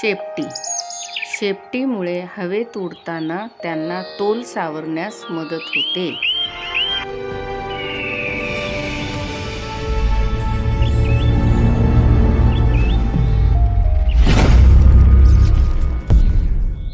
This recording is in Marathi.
शेपटी. शेपटीमुळे हवेत उडताना त्यांना तोल सावरण्यास मदत होते.